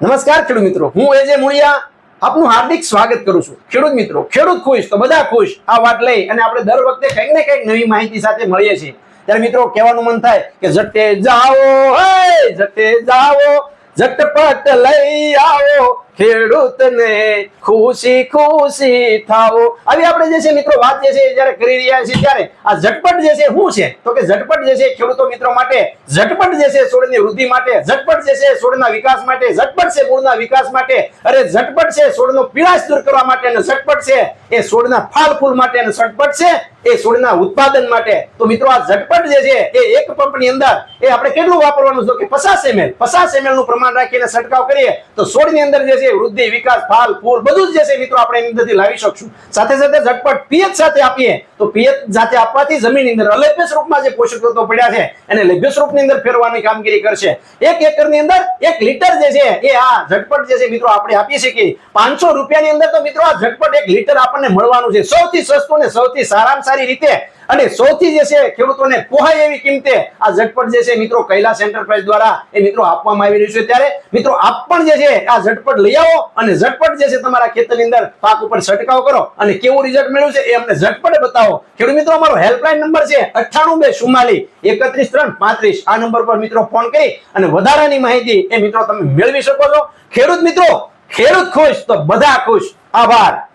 નમસ્કાર ખેડૂત મિત્રો, હું એજે મુળિયા. આપનું હાર્દિક સ્વાગત કરું છું. ખેડૂત મિત્રો, ખેડૂત ખુશ તો બધા ખુશ. આ વાત લઈ અને આપણે દર વખતે કંઈક ને કંઈક નવી માહિતી સાથે મળીએ છીએ. ત્યારે મિત્રો, કહેવાનું મન થાય કે જટે જાઓ જટે જાઓ ઝટપટ લઈ આવો. ખેડૂતને ખુશી ખુશી થાવો આવી આપણે જે છે મિત્રો વાત જે છે જ્યારે કરી રહ્યા છીએ ત્યારે આ ઝટપટ જે છે શું છે? તો કે ઝટપટ જે છે ખેડૂતો મિત્રો માટે ઝટપટ જે છે છોડની વૃદ્ધિ માટે, ઝટપટ જે છે છોડના વિકાસ માટે, ઝટપટ છે મૂળના વિકાસ માટે, અરે ઝટપટ છે છોડનો પીળાશ દૂર કરવા માટે અને ઝટપટ છે એ છોડના ફાલ ફૂલ માટે અને ઝટપટ છે એ છોડના ઉત્પાદન માટે. તો મિત્રો આ ઝટપટ જે છે એ એક પંપની અંદર એ આપણે કેટલું વાપરવાનું છે? કે પચાસ એમએલ પચાસ એમએલનું પ્રમાણ રાખીને છંટકાવ કરીએ. તો છોડની અંદર જે છે, વૃદ્ધિ, વિકાસ, ફાલ, ફૂલ, બધું જ જે છે મિત્રો આપણે એની અંદરથી લાવી શકશું. સાથે સાથે ઝટપટ પિયત સાથે આપીએ, તો પિયત સાથે આપવાથી જમીનની અંદર અલભ્ય સ્વરૂપમાં જે પોષક તત્વો પડ્યા છે, એને લભ્ય સ્વરૂપની અંદર ફેરવાની કામગીરી કરશે. એક એકરની અંદર એક લીટર જે છે એ આ ઝટપટ જે છે મિત્રો આપણે આપી શકીએ પાંચસો રૂપિયાની અંદર તો મિત્રો આ ઝટપટ એક લીટર આપણને મળવાનું છે. સૌથી સસ્તું ને સૌથી સારામાં સારી રીતે અને સૌથી જે છે, ખેડૂતોને પોહાય એવી કિંમતે આ ઝટપટ જે છે, મિત્રો, કૈલાસ એન્ટરપ્રાઇઝ દ્વારા એ મિત્રો આપવામાં આવી રહ્યું છે. ત્યારે, મિત્રો, આપ પણ જે છે, આ ઝટપટ લઈ આવો અને ઝટપટ જે છે, તમારા ખેતરની અંદર પાક ઉપર છંટકાવ કરો અને કેવું રિઝલ્ટ મળ્યું છે એ અમને ઝટપટ બતાવો. ખેડૂત મિત્રો, અમારો હેલ્પલાઇન નંબર છે અઠ્ઠાણું બે ચુમ્માલી એકત્રીસ ત્રણ પાંત્રીસ. આ નંબર પર મિત્રો ફોન કરી અને વધારાની માહિતી એ મિત્રો તમે મેળવી શકો છો. ખેડૂત મિત્રો, ખેડૂત ખુશ તો બધા ખુશ. આભાર.